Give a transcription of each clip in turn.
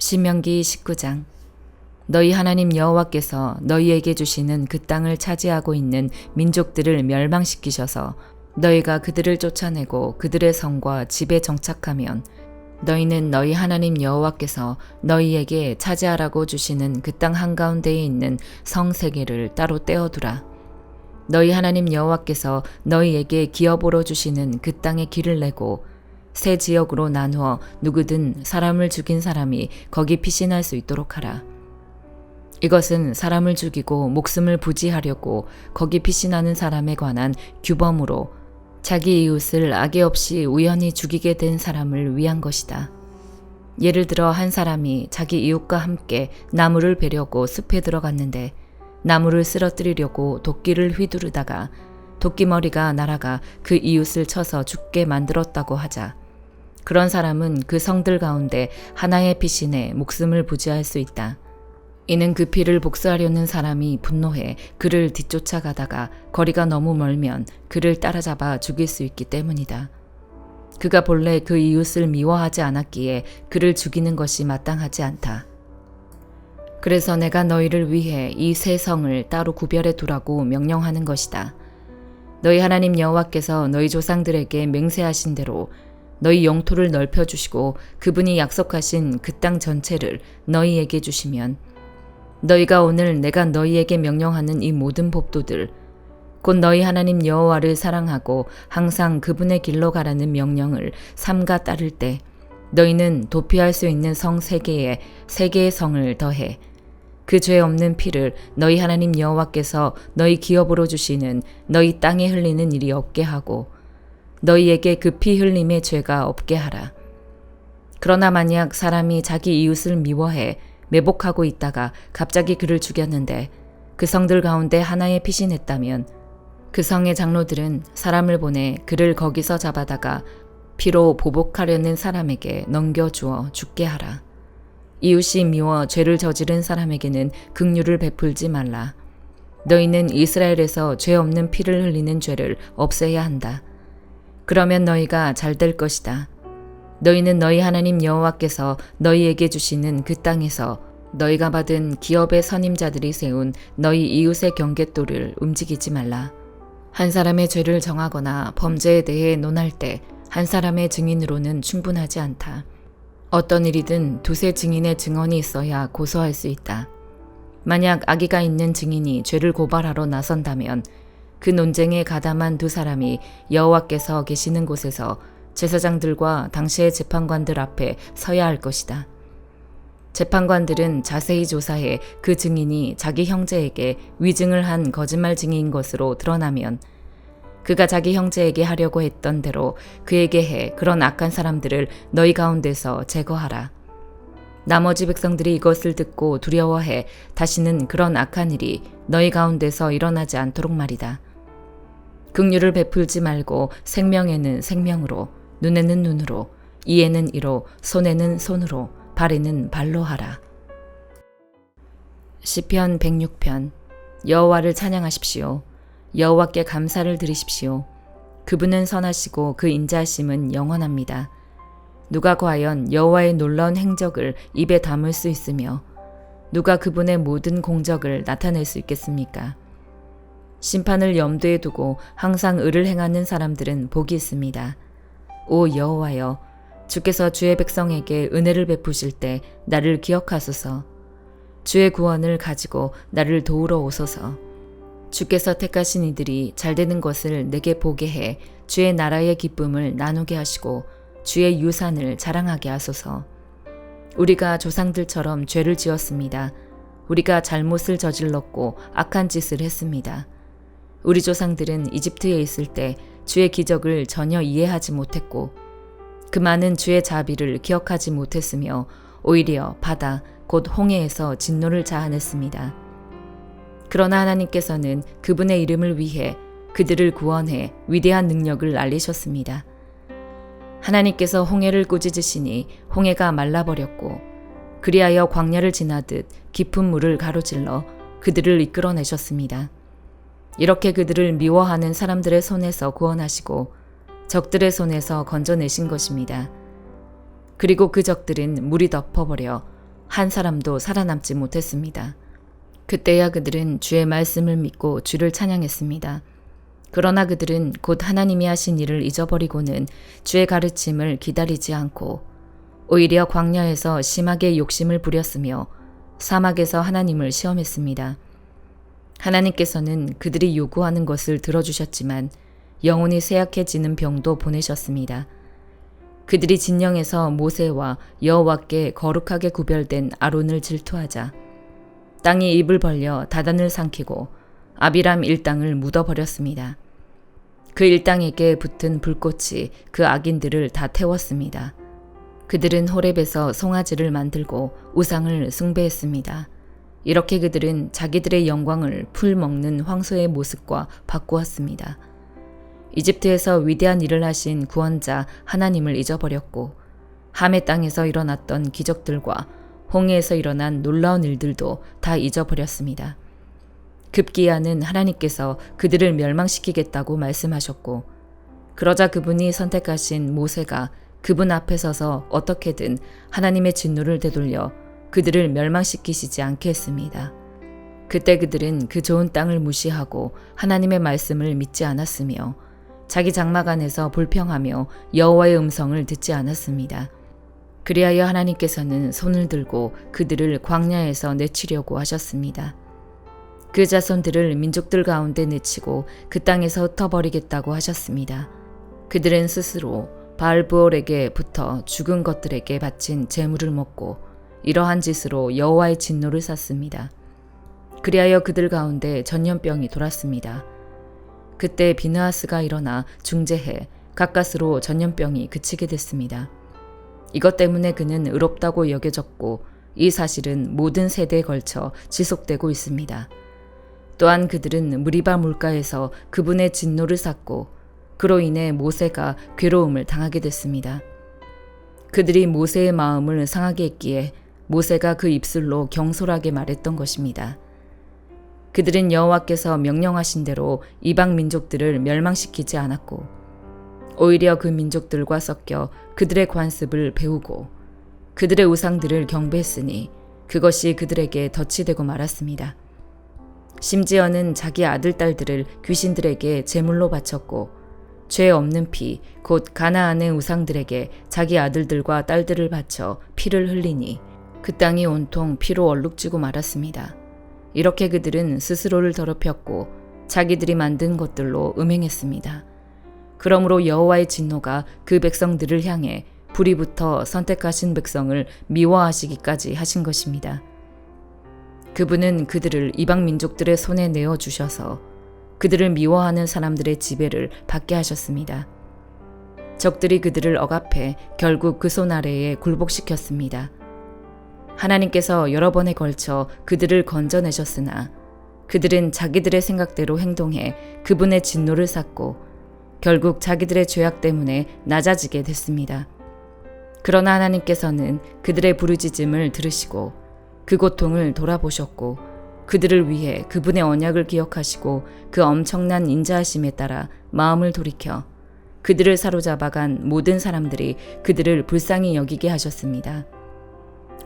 신명기 19장 너희 하나님 여호와께서 너희에게 주시는 그 땅을 차지하고 있는 민족들을 멸망시키셔서 너희가 그들을 쫓아내고 그들의 성과 집에 정착하면 너희는 너희 하나님 여호와께서 너희에게 차지하라고 주시는 그 땅 한가운데에 있는 성 세 개를 따로 떼어두라. 너희 하나님 여호와께서 너희에게 기업으로 주시는 그 땅에 길을 내고 세 지역으로 나누어 누구든 사람을 죽인 사람이 거기 피신할 수 있도록 하라. 이것은 사람을 죽이고 목숨을 부지하려고 거기 피신하는 사람에 관한 규범으로 자기 이웃을 악의 없이 우연히 죽이게 된 사람을 위한 것이다. 예를 들어 한 사람이 자기 이웃과 함께 나무를 베려고 숲에 들어갔는데 나무를 쓰러뜨리려고 도끼를 휘두르다가 도끼 머리가 날아가 그 이웃을 쳐서 죽게 만들었다고 하자. 그런 사람은 그 성들 가운데 하나의 피신에 목숨을 부지할 수 있다. 이는 그 피를 복수하려는 사람이 분노해 그를 뒤쫓아가다가 거리가 너무 멀면 그를 따라잡아 죽일 수 있기 때문이다. 그가 본래 그 이웃을 미워하지 않았기에 그를 죽이는 것이 마땅하지 않다. 그래서 내가 너희를 위해 이 세 성을 따로 구별해 두라고 명령하는 것이다. 너희 하나님 여호와께서 너희 조상들에게 맹세하신 대로 너희 영토를 넓혀 주시고 그분이 약속하신 그 땅 전체를 너희에게 주시면 너희가 오늘 내가 너희에게 명령하는 이 모든 법도들 곧 너희 하나님 여호와를 사랑하고 항상 그분의 길로 가라는 명령을 삼가 따를 때 너희는 도피할 수 있는 성 세 개에 세 개의 성을 더해 그 죄 없는 피를 너희 하나님 여호와께서 너희 기업으로 주시는 너희 땅에 흘리는 일이 없게 하고 너희에게 그 피 흘림의 죄가 없게 하라. 그러나 만약 사람이 자기 이웃을 미워해 매복하고 있다가 갑자기 그를 죽였는데 그 성들 가운데 하나에 피신했다면 그 성의 장로들은 사람을 보내 그를 거기서 잡아다가 피로 보복하려는 사람에게 넘겨주어 죽게 하라. 이웃이 미워 죄를 저지른 사람에게는 긍휼을 베풀지 말라. 너희는 이스라엘에서 죄 없는 피를 흘리는 죄를 없애야 한다. 그러면 너희가 잘 될 것이다. 너희는 너희 하나님 여호와께서 너희에게 주시는 그 땅에서 너희가 받은 기업의 선임자들이 세운 너희 이웃의 경계도를 움직이지 말라. 한 사람의 죄를 정하거나 범죄에 대해 논할 때 한 사람의 증인으로는 충분하지 않다. 어떤 일이든 두세 증인의 증언이 있어야 고소할 수 있다. 만약 악의가 있는 증인이 죄를 고발하러 나선다면 그 논쟁에 가담한 두 사람이 여호와께서 계시는 곳에서 제사장들과 당시의 재판관들 앞에 서야 할 것이다. 재판관들은 자세히 조사해 그 증인이 자기 형제에게 위증을 한 거짓말 증인 것으로 드러나면 그가 자기 형제에게 하려고 했던 대로 그에게 해 그런 악한 사람들을 너희 가운데서 제거하라. 나머지 백성들이 이것을 듣고 두려워해 다시는 그런 악한 일이 너희 가운데서 일어나지 않도록 말이다. 긍휼을 베풀지 말고 생명에는 생명으로, 눈에는 눈으로, 이에는 이로, 손에는 손으로, 발에는 발로 하라. 시편 106편 여호와를 찬양하십시오. 여호와께 감사를 드리십시오. 그분은 선하시고 그 인자하심은 영원합니다. 누가 과연 여호와의 놀라운 행적을 입에 담을 수 있으며 누가 그분의 모든 공적을 나타낼 수 있겠습니까? 심판을 염두에 두고 항상 의를 행하는 사람들은 복이 있습니다. 오 여호와여 주께서 주의 백성에게 은혜를 베푸실 때 나를 기억하소서. 주의 구원을 가지고 나를 도우러 오소서. 주께서 택하신 이들이 잘 되는 것을 내게 보게 해 주의 나라의 기쁨을 나누게 하시고 주의 유산을 자랑하게 하소서. 우리가 조상들처럼 죄를 지었습니다. 우리가 잘못을 저질렀고 악한 짓을 했습니다. 우리 조상들은 이집트에 있을 때 주의 기적을 전혀 이해하지 못했고 그 많은 주의 자비를 기억하지 못했으며 오히려 바다 곧 홍해에서 진노를 자아냈습니다. 그러나 하나님께서는 그분의 이름을 위해 그들을 구원해 위대한 능력을 알리셨습니다. 하나님께서 홍해를 꾸짖으시니 홍해가 말라버렸고 그리하여 광야를 지나듯 깊은 물을 가로질러 그들을 이끌어내셨습니다. 이렇게 그들을 미워하는 사람들의 손에서 구원하시고 적들의 손에서 건져내신 것입니다. 그리고 그 적들은 물이 덮어버려 한 사람도 살아남지 못했습니다. 그때야 그들은 주의 말씀을 믿고 주를 찬양했습니다. 그러나 그들은 곧 하나님이 하신 일을 잊어버리고는 주의 가르침을 기다리지 않고 오히려 광야에서 심하게 욕심을 부렸으며 사막에서 하나님을 시험했습니다. 하나님께서는 그들이 요구하는 것을 들어주셨지만 영혼이 쇠약해지는 병도 보내셨습니다. 그들이 진영에서 모세와 여호와께 거룩하게 구별된 아론을 질투하자 땅이 입을 벌려 다단을 삼키고 아비람 일당을 묻어버렸습니다. 그 일당에게 붙은 불꽃이 그 악인들을 다 태웠습니다. 그들은 호렙에서 송아지를 만들고 우상을 숭배했습니다. 이렇게 그들은 자기들의 영광을 풀 먹는 황소의 모습과 바꾸었습니다. 이집트에서 위대한 일을 하신 구원자 하나님을 잊어버렸고 함의 땅에서 일어났던 기적들과 홍해에서 일어난 놀라운 일들도 다 잊어버렸습니다. 급기야는 하나님께서 그들을 멸망시키겠다고 말씀하셨고 그러자 그분이 선택하신 모세가 그분 앞에 서서 어떻게든 하나님의 진노를 되돌려 그들을 멸망시키시지 않게 했습니다. 그때 그들은 그 좋은 땅을 무시하고 하나님의 말씀을 믿지 않았으며 자기 장막 안에서 불평하며 여호와의 음성을 듣지 않았습니다. 그리하여 하나님께서는 손을 들고 그들을 광야에서 내치려고 하셨습니다. 그 자손들을 민족들 가운데 내치고 그 땅에서 흩어버리겠다고 하셨습니다. 그들은 스스로 바알부올에게 붙어 죽은 것들에게 바친 재물을 먹고 이러한 짓으로 여호와의 진노를 샀습니다. 그리하여 그들 가운데 전염병이 돌았습니다. 그때 비느하스가 일어나 중재해 가까스로 전염병이 그치게 됐습니다. 이것 때문에 그는 의롭다고 여겨졌고 이 사실은 모든 세대에 걸쳐 지속되고 있습니다. 또한 그들은 무리바 물가에서 그분의 진노를 샀고 그로 인해 모세가 괴로움을 당하게 됐습니다. 그들이 모세의 마음을 상하게 했기에 모세가 그 입술로 경솔하게 말했던 것입니다. 그들은 여호와께서 명령하신 대로 이방 민족들을 멸망시키지 않았고 오히려 그 민족들과 섞여 그들의 관습을 배우고 그들의 우상들을 경배했으니 그것이 그들에게 덫이 되고 말았습니다. 심지어는 자기 아들 딸들을 귀신들에게 제물로 바쳤고 죄 없는 피, 곧 가나안의 우상들에게 자기 아들들과 딸들을 바쳐 피를 흘리니 그 땅이 온통 피로 얼룩지고 말았습니다. 이렇게 그들은 스스로를 더럽혔고 자기들이 만든 것들로 음행했습니다. 그러므로 여호와의 진노가 그 백성들을 향해 불이 붙어 선택하신 백성을 미워하시기까지 하신 것입니다. 그분은 그들을 이방 민족들의 손에 내어 주셔서 그들을 미워하는 사람들의 지배를 받게 하셨습니다. 적들이 그들을 억압해 결국 그 손 아래에 굴복시켰습니다. 하나님께서 여러 번에 걸쳐 그들을 건져내셨으나 그들은 자기들의 생각대로 행동해 그분의 진노를 샀고 결국 자기들의 죄악 때문에 낮아지게 됐습니다. 그러나 하나님께서는 그들의 부르짖음을 들으시고 그 고통을 돌아보셨고 그들을 위해 그분의 언약을 기억하시고 그 엄청난 인자하심에 따라 마음을 돌이켜 그들을 사로잡아간 모든 사람들이 그들을 불쌍히 여기게 하셨습니다.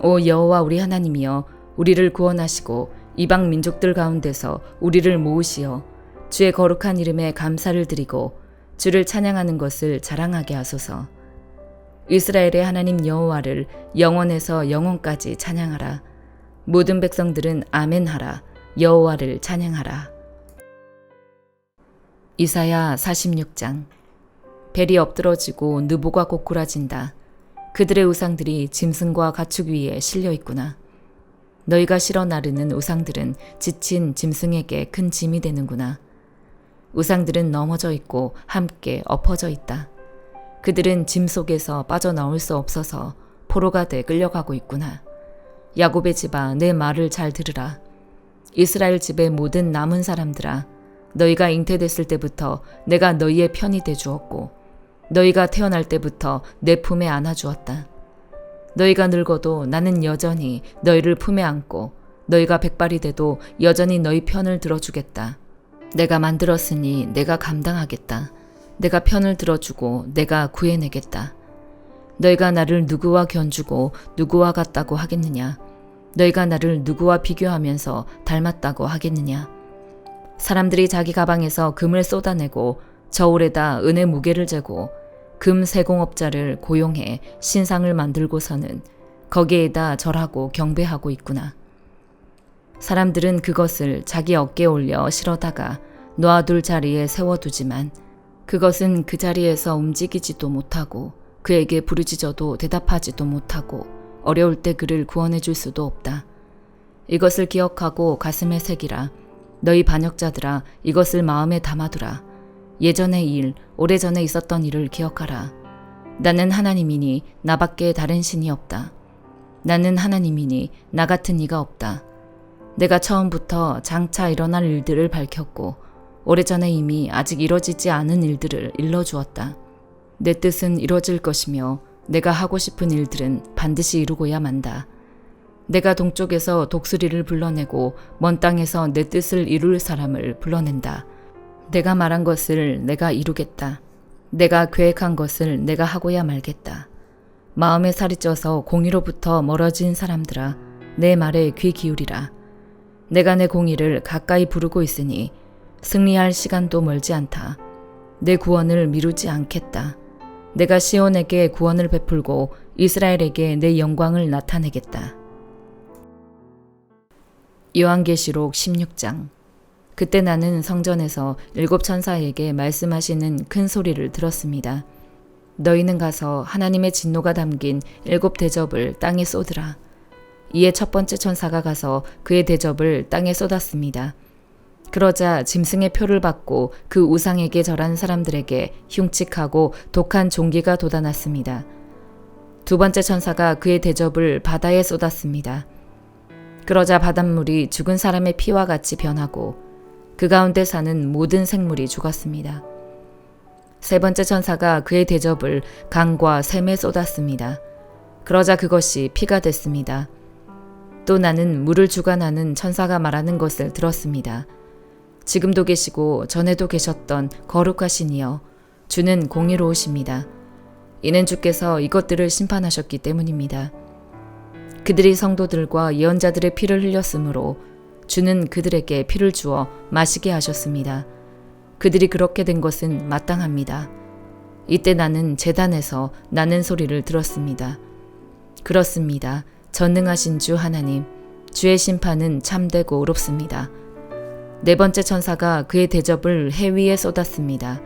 오 여호와 우리 하나님이여 우리를 구원하시고 이방 민족들 가운데서 우리를 모으시어 주의 거룩한 이름에 감사를 드리고 주를 찬양하는 것을 자랑하게 하소서. 이스라엘의 하나님 여호와를 영원에서 영원까지 찬양하라. 모든 백성들은 아멘하라. 여호와를 찬양하라. 이사야 46장 벨이 엎드러지고 느보가 고꾸라진다. 그들의 우상들이 짐승과 가축 위에 실려 있구나. 너희가 실어 나르는 우상들은 지친 짐승에게 큰 짐이 되는구나. 우상들은 넘어져 있고 함께 엎어져 있다. 그들은 짐 속에서 빠져나올 수 없어서 포로가 돼 끌려가고 있구나. 야곱의 집아 내 말을 잘 들으라. 이스라엘 집의 모든 남은 사람들아 너희가 잉태됐을 때부터 내가 너희의 편이 돼 주었고 너희가 태어날 때부터 내 품에 안아 주었다. 너희가 늙어도 나는 여전히 너희를 품에 안고 너희가 백발이 돼도 여전히 너희 편을 들어주겠다. 내가 만들었으니 내가 감당하겠다. 내가 편을 들어주고 내가 구해내겠다. 너희가 나를 누구와 견주고 누구와 같다고 하겠느냐? 너희가 나를 누구와 비교하면서 닮았다고 하겠느냐? 사람들이 자기 가방에서 금을 쏟아내고 저울에다 은의 무게를 재고 금 세공업자를 고용해 신상을 만들고서는 거기에다 절하고 경배하고 있구나. 사람들은 그것을 자기 어깨에 올려 실어다가 놓아둘 자리에 세워두지만 그것은 그 자리에서 움직이지도 못하고 그에게 부르짖어도 대답하지도 못하고 어려울 때 그를 구원해 줄 수도 없다. 이것을 기억하고 가슴에 새기라. 너희 반역자들아 이것을 마음에 담아두라. 예전의 일, 오래전에 있었던 일을 기억하라. 나는 하나님이니 나밖에 다른 신이 없다. 나는 하나님이니 나 같은 이가 없다. 내가 처음부터 장차 일어날 일들을 밝혔고 오래전에 이미 아직 이뤄지지 않은 일들을 일러주었다. 내 뜻은 이뤄질 것이며 내가 하고 싶은 일들은 반드시 이루고야 만다. 내가 동쪽에서 독수리를 불러내고 먼 땅에서 내 뜻을 이룰 사람을 불러낸다. 내가 말한 것을 내가 이루겠다. 내가 계획한 것을 내가 하고야 말겠다. 마음에 살이 쪄서 공의로부터 멀어진 사람들아, 내 말에 귀 기울이라. 내가 내 공의를 가까이 부르고 있으니 승리할 시간도 멀지 않다. 내 구원을 미루지 않겠다. 내가 시온에게 구원을 베풀고 이스라엘에게 내 영광을 나타내겠다. 요한계시록 16장 그때 나는 성전에서 일곱 천사에게 말씀하시는 큰 소리를 들었습니다. 너희는 가서 하나님의 진노가 담긴 일곱 대접을 땅에 쏟으라. 이에 첫 번째 천사가 가서 그의 대접을 땅에 쏟았습니다. 그러자 짐승의 표를 받고 그 우상에게 절한 사람들에게 흉측하고 독한 종기가 돋아났습니다. 두 번째 천사가 그의 대접을 바다에 쏟았습니다. 그러자 바닷물이 죽은 사람의 피와 같이 변하고 그 가운데 사는 모든 생물이 죽었습니다. 세 번째 천사가 그의 대접을 강과 샘에 쏟았습니다. 그러자 그것이 피가 됐습니다. 또 나는 물을 주관하는 천사가 말하는 것을 들었습니다. 지금도 계시고 전에도 계셨던 거룩하신 이여 주는 공의로우십니다. 이는 주께서 이것들을 심판하셨기 때문입니다. 그들이 성도들과 예언자들의 피를 흘렸으므로 주는 그들에게 피를 주어 마시게 하셨습니다. 그들이 그렇게 된 것은 마땅합니다. 이때 나는 재단에서 나는 소리를 들었습니다. 그렇습니다. 전능하신 주 하나님, 주의 심판은 참되고 의롭습니다. 네 번째 천사가 그의 대접을 해 위에 쏟았습니다.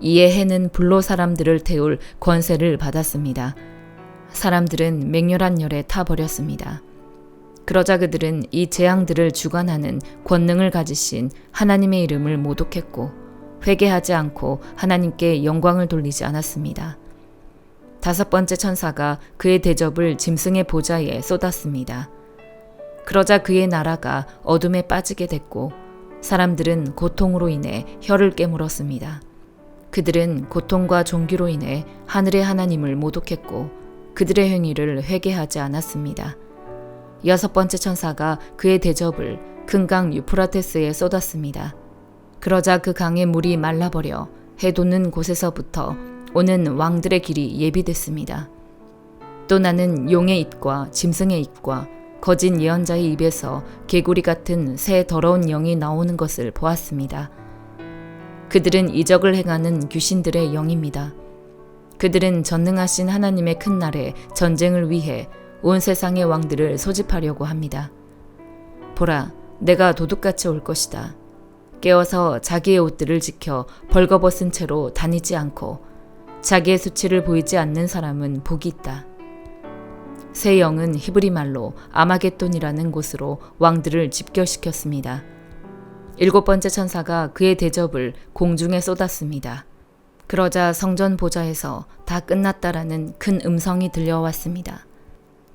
이에 해는 불로 사람들을 태울 권세를 받았습니다. 사람들은 맹렬한 열에 타버렸습니다. 그러자 그들은 이 재앙들을 주관하는 권능을 가지신 하나님의 이름을 모독했고 회개하지 않고 하나님께 영광을 돌리지 않았습니다. 다섯 번째 천사가 그의 대접을 짐승의 보좌에 쏟았습니다. 그러자 그의 나라가 어둠에 빠지게 됐고 사람들은 고통으로 인해 혀를 깨물었습니다. 그들은 고통과 종기로 인해 하늘의 하나님을 모독했고 그들의 행위를 회개하지 않았습니다. 여섯 번째 천사가 그의 대접을 큰강 유프라테스에 쏟았습니다. 그러자 그 강의 물이 말라버려 해 돋는 곳에서부터 오는 왕들의 길이 예비됐습니다. 또 나는 용의 입과 짐승의 입과 거짓 예언자의 입에서 개구리 같은 새 더러운 영이 나오는 것을 보았습니다. 그들은 이적을 행하는 귀신들의 영입니다. 그들은 전능하신 하나님의 큰 날에 전쟁을 위해 온 세상의 왕들을 소집하려고 합니다. 보라, 내가 도둑같이 올 것이다. 깨어서 자기의 옷들을 지켜 벌거벗은 채로 다니지 않고 자기의 수치를 보이지 않는 사람은 복이 있다. 새 영은 히브리 말로 아마겟돈이라는 곳으로 왕들을 집결시켰습니다. 일곱 번째 천사가 그의 대접을 공중에 쏟았습니다. 그러자 성전 보좌에서 다 끝났다라는 큰 음성이 들려왔습니다.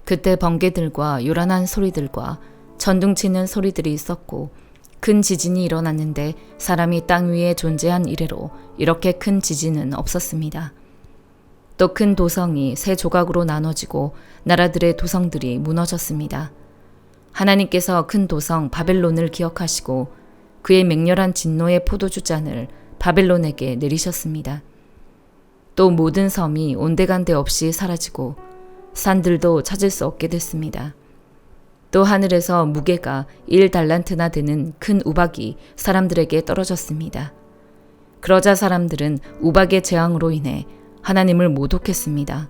그때 번개들과 요란한 소리들과 전둥 치는 소리들이 있었고 큰 지진이 일어났는데 사람이 땅 위에 존재한 이래로 이렇게 큰 지진은 없었습니다. 또 큰 도성이 세 조각으로 나눠지고 나라들의 도성들이 무너졌습니다. 하나님께서 큰 도성 바벨론을 기억하시고 그의 맹렬한 진노의 포도주 잔을 바벨론에게 내리셨습니다. 또 모든 섬이 온데간데 없이 사라지고 산들도 찾을 수 없게 됐습니다. 또 하늘에서 무게가 1달란트나 되는 큰 우박이 사람들에게 떨어졌습니다. 그러자 사람들은 우박의 재앙으로 인해 하나님을 모독했습니다.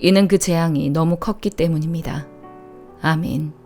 이는 그 재앙이 너무 컸기 때문입니다. 아멘.